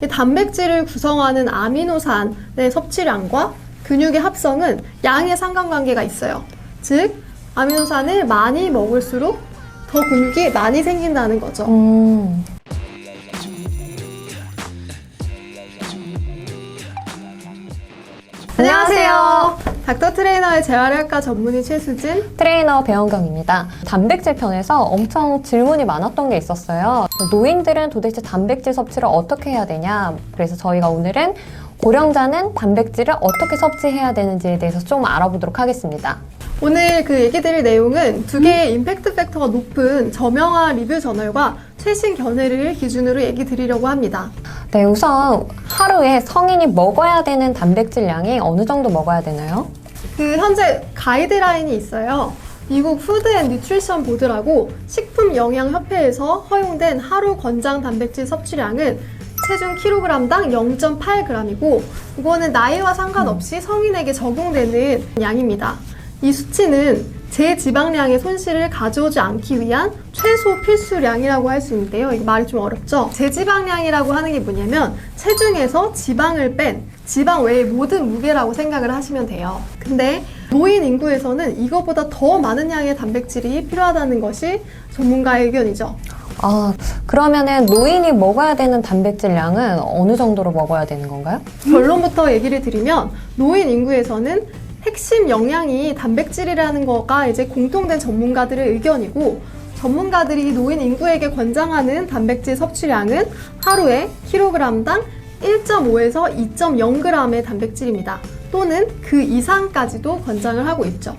이 단백질을 구성하는 아미노산의 섭취량과 근육의 합성은 양의 상관관계가 있어요. 즉, 아미노산을 많이 먹을수록 더 근육이 많이 생긴다는 거죠. 음, 안녕하세요. 닥터 트레이너의 재활의학과 전문의 최수진. 트레이너 배원경입니다. 단백질 편에서 엄청 질문이 많았던 게 있었어요. 노인들은 도대체 단백질 섭취를 어떻게 해야 되냐? 그래서 저희가 오늘은 고령자는 단백질을 어떻게 섭취해야 되는지에 대해서 좀 알아보도록 하겠습니다. 오늘 그 얘기 드릴 내용은 두 개의 임팩트 팩터가 높은 저명한 리뷰 저널과 최신 견해를 기준으로 얘기 드리려고 합니다. 네, 우선 하루에 성인이 먹어야 되는 단백질 양이 어느 정도 먹어야 되나요? 그 현재 가이드라인이 있어요. 미국 푸드 앤 뉴트리션 보드라고 식품 영양 협회에서 허용된 하루 권장 단백질 섭취량은 체중 킬로그램당 0.8g이고 이거는 나이와 상관없이 성인에게 적용되는 양입니다. 이 수치는 제 지방량의 손실을 가져오지 않기 위한 최소 필수량이라고 할 수 있는데요. 이거 말이 좀 어렵죠? 제지방량이라고 하는 게 뭐냐면 체중에서 지방을 뺀 지방 외의 모든 무게라고 생각을 하시면 돼요. 근데 노인 인구에서는 이거보다 더 많은 양의 단백질이 필요하다는 것이 전문가의 의견이죠. 아, 그러면은 노인이 먹어야 되는 단백질 양은 어느 정도로 먹어야 되는 건가요? 결론부터 얘기를 드리면 노인 인구에서는 핵심 영양이 단백질이라는 거가 이제 공통된 전문가들의 의견이고 전문가들이 노인 인구에게 권장하는 단백질 섭취량은 하루에 킬로그램당 1.5에서 2.0g의 단백질입니다. 또는 그 이상까지도 권장을 하고 있죠.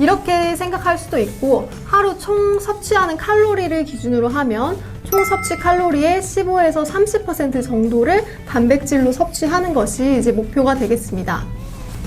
이렇게 생각할 수도 있고 하루 총 섭취하는 칼로리를 기준으로 하면 총 섭취 칼로리의 15에서 30% 정도를 단백질로 섭취하는 것이 이제 목표가 되겠습니다.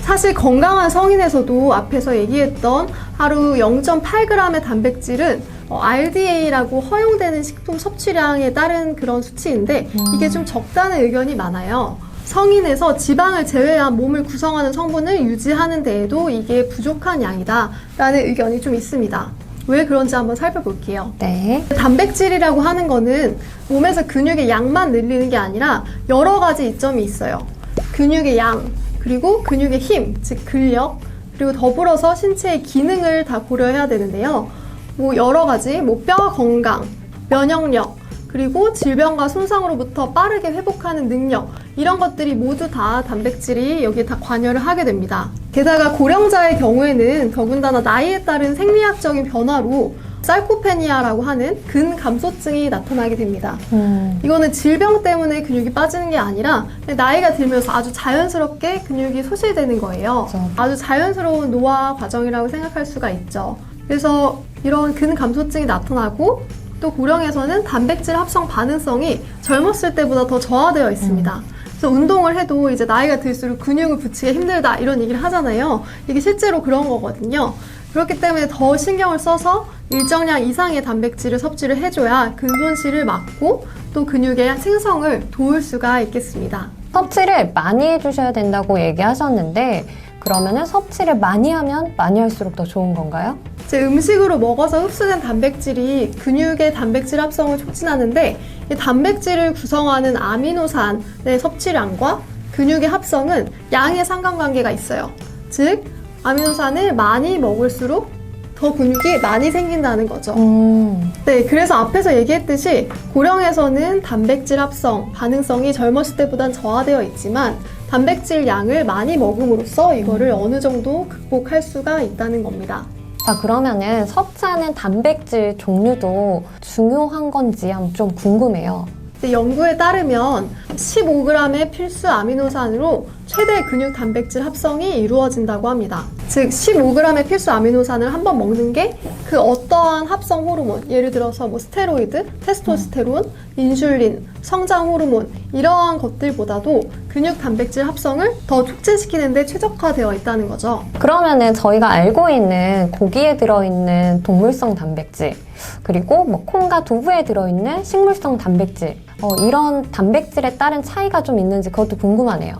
사실 건강한 성인에서도 앞에서 얘기했던 하루 0.8g의 단백질은 어, RDA라고 허용되는 식품 섭취량에 따른 그런 수치인데 이게 좀 적다는 의견이 많아요. 성인에서 지방을 제외한 몸을 구성하는 성분을 유지하는 데에도 이게 부족한 양이다 라는 의견이 좀 있습니다. 왜 그런지 한번 살펴볼게요. 네. 단백질이라고 하는 거는 몸에서 근육의 양만 늘리는 게 아니라 여러 가지 이점이 있어요. 근육의 양, 그리고 근육의 힘, 즉 근력, 그리고 더불어서 신체의 기능을 다 고려해야 되는데요. 뭐 여러 가지, 뭐 뼈 건강, 면역력, 그리고 질병과 손상으로부터 빠르게 회복하는 능력, 이런 것들이 모두 다 단백질이 여기에 다 관여를 하게 됩니다. 게다가 고령자의 경우에는 더군다나 나이에 따른 생리학적인 변화로 sarcopenia라고 하는 근감소증이 나타나게 됩니다. 음, 이거는 질병 때문에 근육이 빠지는 게 아니라 나이가 들면서 아주 자연스럽게 근육이 소실되는 거예요. 그렇죠. 아주 자연스러운 노화 과정이라고 생각할 수가 있죠. 그래서 이런 근감소증이 나타나고 또 고령에서는 단백질 합성 반응성이 젊었을 때보다 더 저하되어 있습니다. 그래서 운동을 해도 이제 나이가 들수록 근육을 붙이기 힘들다 이런 얘기를 하잖아요. 이게 실제로 그런 거거든요. 그렇기 때문에 더 신경을 써서 일정량 이상의 단백질을 섭취를 해줘야 근손실을 막고 또 근육의 생성을 도울 수가 있겠습니다. 섭취를 많이 해주셔야 된다고 얘기하셨는데 그러면은 섭취를 많이 하면 많이 할수록 더 좋은 건가요? 제 음식으로 먹어서 흡수된 단백질이 근육의 단백질 합성을 촉진하는데 이 단백질을 구성하는 아미노산의 섭취량과 근육의 합성은 양의 상관관계가 있어요. 즉 아미노산을 많이 먹을수록 더 근육이 많이 생긴다는 거죠. 음, 네, 그래서 앞에서 얘기했듯이 고령에서는 단백질 합성, 반응성이 젊었을 때보단 저하되어 있지만 단백질 양을 많이 먹음으로써 이거를 어느 정도 극복할 수가 있다는 겁니다. 자 그러면은 섭취하는 단백질 종류도 중요한 건지 한번 좀 궁금해요. 연구에 따르면 15g의 필수 아미노산으로 최대 근육 단백질 합성이 이루어진다고 합니다. 즉 15g의 필수 아미노산을 한 번 먹는 게 그 어떠한 합성 호르몬, 예를 들어서 뭐 스테로이드, 테스토스테론, 인슐린, 성장 호르몬 이러한 것들보다도 근육 단백질 합성을 더 촉진시키는데 최적화되어 있다는 거죠. 그러면은 저희가 알고 있는 고기에 들어있는 동물성 단백질 그리고 뭐 콩과 두부에 들어있는 식물성 단백질 어, 이런 단백질에 따른 차이가 좀 있는지 그것도 궁금하네요.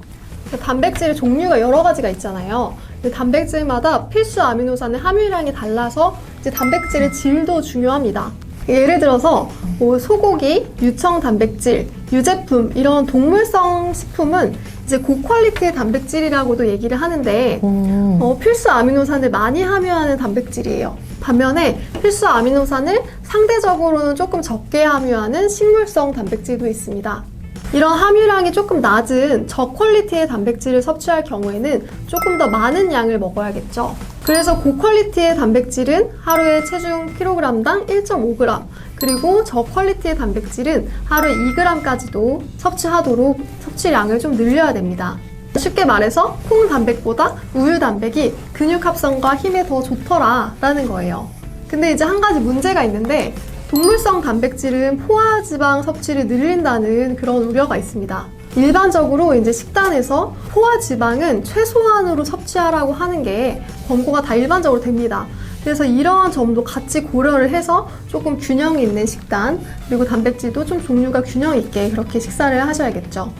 그 단백질의 종류가 여러 가지가 있잖아요. 그 단백질마다 필수 아미노산의 함유량이 달라서 이제 단백질의 질도 중요합니다. 예를 들어서 뭐 소고기, 유청 단백질, 유제품 이런 동물성 식품은 이제 고퀄리티의 단백질이라고도 얘기를 하는데 음. 어, 필수 아미노산을 많이 함유하는 단백질이에요. 반면에 필수 아미노산을 상대적으로는 조금 적게 함유하는 식물성 단백질도 있습니다. 이런 함유량이 조금 낮은 저퀄리티의 단백질을 섭취할 경우에는 조금 더 많은 양을 먹어야겠죠. 그래서 고퀄리티의 단백질은 하루에 체중 킬로그램당 1.5g, 그리고 저퀄리티의 단백질은 하루에 2g까지도 섭취하도록 섭취량을 좀 늘려야 됩니다. 쉽게 말해서 콩 단백보다 우유 단백이 근육 합성과 힘에 더 좋더라라는 거예요. 근데 이제 한 가지 문제가 있는데 동물성 단백질은 포화 지방 섭취를 늘린다는 그런 우려가 있습니다. 일반적으로 이제 식단에서 포화 지방은 최소한으로 섭취하라고 하는 게 권고가 다 일반적으로 됩니다. 그래서 이러한 점도 같이 고려를 해서 조금 균형 있는 식단 그리고 단백질도 좀 종류가 균형 있게 그렇게 식사를 하셔야겠죠.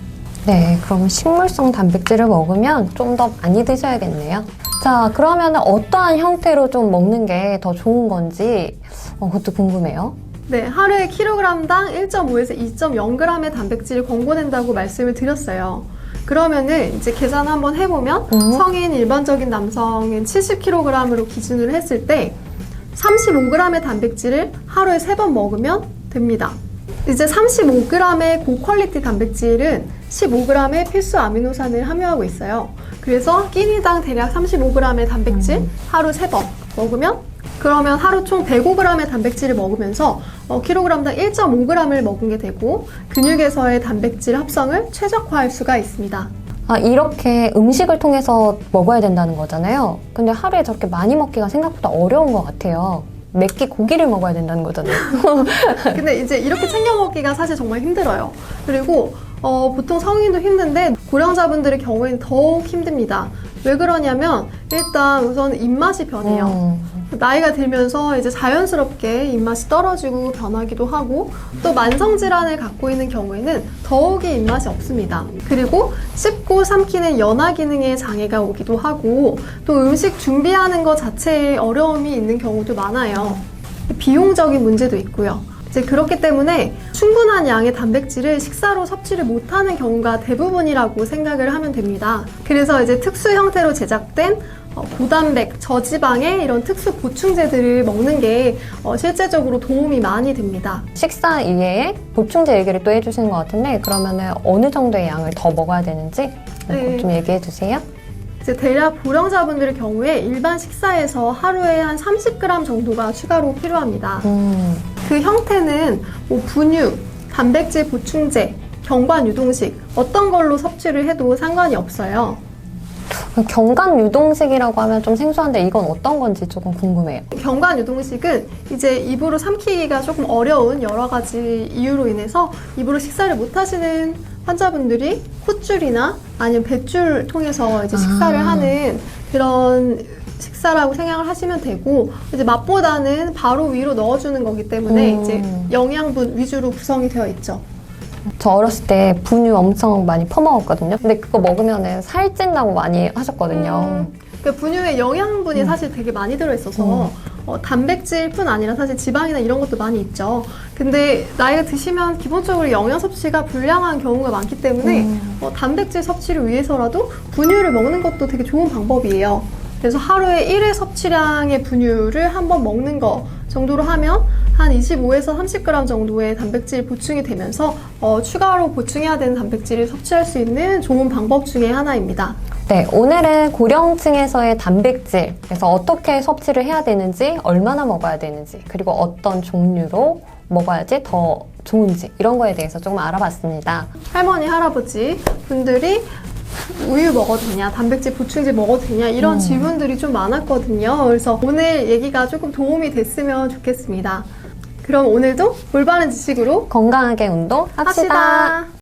네, 그럼 식물성 단백질을 먹으면 좀 더 많이 드셔야겠네요. 자, 그러면 어떠한 형태로 좀 먹는 게 더 좋은 건지 어, 그것도 궁금해요. 네, 하루에 킬로그램당 1.5에서 2.0g의 단백질을 권고된다고 말씀을 드렸어요. 그러면은 이제 계산 한번 해보면 음. 성인 일반적인 남성은 70kg으로 기준으로 했을 때 35g의 단백질을 하루에 3번 먹으면 됩니다. 이제 35g의 고퀄리티 단백질은 15g의 필수 아미노산을 함유하고 있어요. 그래서 끼니당 대략 35g의 단백질 음. 하루 3번 먹으면 그러면 하루 총 105g의 단백질을 먹으면서 어, 킬로그램당 1.5g을 먹은 게 되고 근육에서의 단백질 합성을 최적화할 수가 있습니다. 아, 이렇게 음식을 통해서 먹어야 된다는 거잖아요. 근데 하루에 저렇게 많이 먹기가 생각보다 어려운 것 같아요. 몇끼 고기를 먹어야 된다는 거잖아요. 근데 이제 이렇게 챙겨 먹기가 사실 정말 힘들어요. 그리고 어, 보통 성인도 힘든데 고령자분들의 경우에는 더욱 힘듭니다. 왜 그러냐면 일단 우선 입맛이 변해요. 음. 나이가 들면서 이제 자연스럽게 입맛이 떨어지고 변하기도 하고 또 만성 질환을 갖고 있는 경우에는 더욱이 입맛이 없습니다. 그리고 씹고 삼키는 연화 기능에 장애가 오기도 하고 또 음식 준비하는 것 자체에 어려움이 있는 경우도 많아요. 비용적인 문제도 있고요. 이제 그렇기 때문에 충분한 양의 단백질을 식사로 섭취를 못하는 경우가 대부분이라고 생각을 하면 됩니다. 그래서 이제 특수 형태로 제작된 어, 고단백, 저지방의 이런 특수 보충제들을 먹는 게 어, 실제적으로 도움이 많이 됩니다. 식사 이외에 보충제 얘기를 또 해주시는 것 같은데 그러면은 어느 정도의 양을 더 먹어야 되는지 네. 좀 얘기해 주세요. 이제 대략 고령자분들의 경우에 일반 식사에서 하루에 한 30g 정도가 추가로 필요합니다. 음. 그 형태는 뭐 분유, 단백질 보충제, 경관 유동식 어떤 걸로 섭취를 해도 상관이 없어요. 경관 유동식이라고 하면 좀 생소한데 이건 어떤 건지 조금 궁금해요. 경관 유동식은 이제 입으로 삼키기가 조금 어려운 여러 가지 이유로 인해서 입으로 식사를 못 하시는 환자분들이 콧줄이나 아니면 뱃줄 통해서 이제 식사를 아. 하는 그런 식사라고 생각을 하시면 되고 이제 맛보다는 바로 위로 넣어주는 거기 때문에 음. 이제 영양분 위주로 구성이 되어 있죠. 저 어렸을 때 분유 엄청 많이 퍼먹었거든요. 근데 그거 먹으면은 살찐다고 많이 하셨거든요. 그 분유에 영양분이 음. 사실 되게 많이 들어있어서 음. 어, 단백질뿐 아니라 사실 지방이나 이런 것도 많이 있죠. 근데 나이가 드시면 기본적으로 영양 섭취가 불량한 경우가 많기 때문에 음. 어, 단백질 섭취를 위해서라도 분유를 먹는 것도 되게 좋은 방법이에요. 그래서 하루에 1회 섭취량의 분유를 한 번 먹는 거 정도로 하면 한 25에서 30g 정도의 단백질 보충이 되면서 어, 추가로 보충해야 되는 단백질을 섭취할 수 있는 좋은 방법 중에 하나입니다. 네, 오늘은 고령층에서의 단백질, 그래서 어떻게 섭취를 해야 되는지, 얼마나 먹어야 되는지, 그리고 어떤 종류로 먹어야지 더 좋은지, 이런 거에 대해서 조금 알아봤습니다. 할머니, 할아버지 분들이 우유 먹어도 되냐, 단백질 보충제 먹어도 되냐, 이런 음. 질문들이 좀 많았거든요. 그래서 오늘 얘기가 조금 도움이 됐으면 좋겠습니다. 그럼 오늘도 올바른 지식으로 건강하게 운동 합시다. 합시다.